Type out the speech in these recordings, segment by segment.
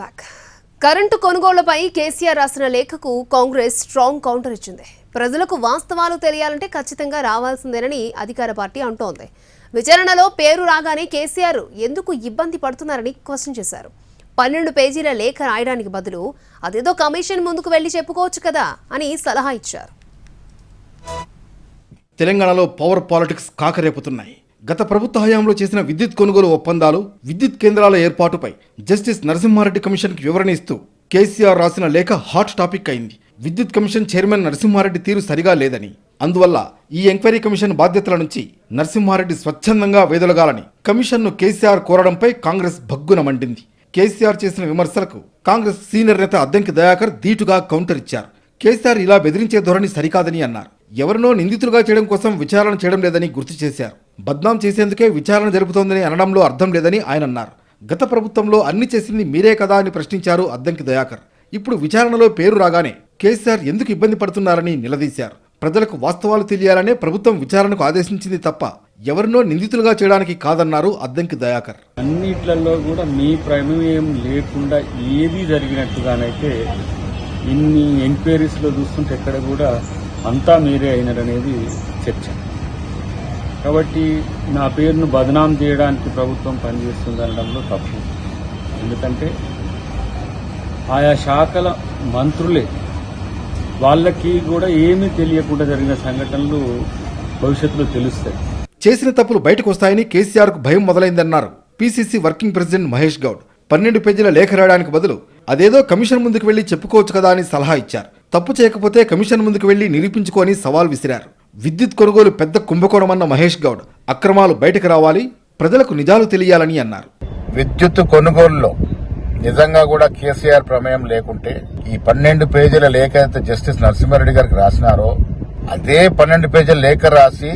Back current కొనుగోళ్ళపై KCR రాసిన లేఖకు Congress strong counter ఇచ్చింది. ప్రజలకు వాస్తవాలు తెలియాలంటే ఖచ్చితంగా రావాల్సిందేనని అధికార పార్టీ అంటోంది. విచారణలో పేరు రాగానే కేసీఆర్ ఎందుకు ఇబ్బంది పడుతున్నారని క్వశ్చన్ చేశారు. పన్నెండు పేజీల లేఖ రాయడానికి బదులు అదేదో కమిషన్ ముందుకు వెళ్ళి చెప్పుకోవచ్చు కదా అని సలహా ఇచ్చారు. తెలంగాణలో పవర్ పాలిటిక్స్ కాకరేపుతున్నాయి. గత ప్రభుత్వ హయాంలో చేసిన విద్యుత్ కొనుగోలు ఒప్పందాలు విద్యుత్ కేంద్రాల ఏర్పాటుపై జస్టిస్ నరసింహారెడ్డి కమిషన్కి వివరణ ఇస్తూ కేసీఆర్ రాసిన లేఖ హాట్ టాపిక్ అయింది. విద్యుత్ కమిషన్ చైర్మన్ నరసింహారెడ్డి తీరు సరిగా లేదని. అందువల్ల ఈ ఎంక్వైరీ కమిషన్ బాధ్యతల నుంచి నరసింహారెడ్డి స్వచ్ఛందంగా వేదొలగాలని కమిషన్ను కేసీఆర్ కోరడంపై కాంగ్రెస్ భగ్గున మండింది. కేసీఆర్ చేసిన విమర్శలకు కాంగ్రెస్ సీనియర్ నేత అద్దంకి దయాకర్ ధీటుగా కౌంటర్ ఇచ్చారు. కేసీఆర్ ఇలా బెదిరించే ధోరణి సరికాదని అన్నారు. ఎవరినో నిందితులుగా చేయడం కోసం విచారణ చేయడం లేదని గుర్తు చేశారు. బద్నాం చేసేందుకే విచారణ జరుపుతోందని అనడంలో అర్థం లేదని ఆయన అన్నారు. గత ప్రభుత్వంలో అన్ని చేసింది మీరే కదా అని ప్రశ్నించారు అద్దంకి దయాకర్. ఇప్పుడు విచారణలో పేరు రాగానే కేసీఆర్ ఎందుకు ఇబ్బంది పడుతున్నారని నిలదీశారు. ప్రజలకు వాస్తవాలు తెలియాలనే ప్రభుత్వం విచారణకు ఆదేశించింది తప్ప ఎవరినో నిందితులుగా చేయడానికి కాదన్నారు అద్దంకి దయాకర్. అన్నిట్లలో కూడా మీ ప్రమేయం లేకుండా ఏది జరిగినట్టుగానైతే ఇన్ని ఎంక్వైరీస్లో చూస్తుంటే ఎక్కడ కూడా అంతా మీరే అయినారనేది చర్చ. కాబట్టి నా పేరును బదనాం చేయడానికి ప్రభుత్వం పనిచేస్తుంది అనడంలో తప్పు. ఎందుకంటే ఆయా శాఖల మంత్రులే వాళ్ళకి కూడా ఏమీ తెలియకుండా జరిగిన సంఘటనలు భవిష్యత్తులో తెలుస్తాయి. చేసిన తప్పులు బయటకు వస్తాయని కేసీఆర్కు భయం మొదలైందన్నారు. PCC working president Mahesh Goud. పన్నెండు పేజీల లేఖ రాయడానికి బదులు అదేదో కమిషన్ ముందుకు వెళ్ళి చెప్పుకోవచ్చు కదా అని సలహా ఇచ్చారు. తప్పు చేయకపోతే కమిషన్ ముందుకు వెళ్ళి నిరూపించుకొని సవాల్ విసిరారు. విద్యుత్ కొనుగోలు పెద్ద కుంభకోణమన్న మహేష్ గౌడ్ అక్రమాలు బయటకు రావాలి ప్రజలకు నిజాలు తెలియాలని అన్నారు. విద్యుత్ కొనుగోలులో నిజంగా కూడా కేసీఆర్ ప్రమేయం లేకుంటే ఈ పన్నెండు పేజీల లేఖ అయితే జస్టిస్ నరసింహారెడ్డి గారికి రాసినారో అదే పన్నెండు పేజీల లేఖ రాసి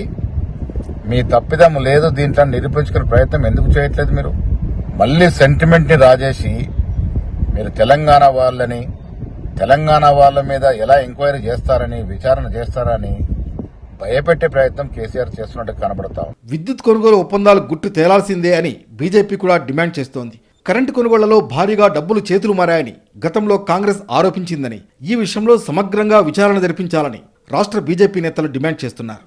మీ తప్పిదం లేదు దీంట్లో నిరూపించుకునే ప్రయత్నం ఎందుకు చేయట్లేదు మీరు? మళ్ళీ సెంటిమెంట్ని రాజేసి మీరు తెలంగాణ వాళ్ళని తెలంగాణ వాళ్ళ మీద ఎలా ఎంక్వైరీ చేస్తారని విచారణ చేస్తారని భయపెట్టే ప్రయత్నం కేసీఆర్ చేస్తున్నట్టు కనబడతా విద్యుత్ కొనుగోలు ఒప్పందాలు గుట్టు తేలాల్సిందే అని బీజేపీ కూడా డిమాండ్ చేస్తోంది. కరెంటు కొనుగోళ్ళలో భారీగా డబ్బులు చేతులు మారాయని గతంలో కాంగ్రెస్ ఆరోపించిందని ఈ విషయంలో సమగ్రంగా విచారణ జరిపించాలని రాష్ట్ర బీజేపీ నేతలు డిమాండ్ చేస్తున్నారు.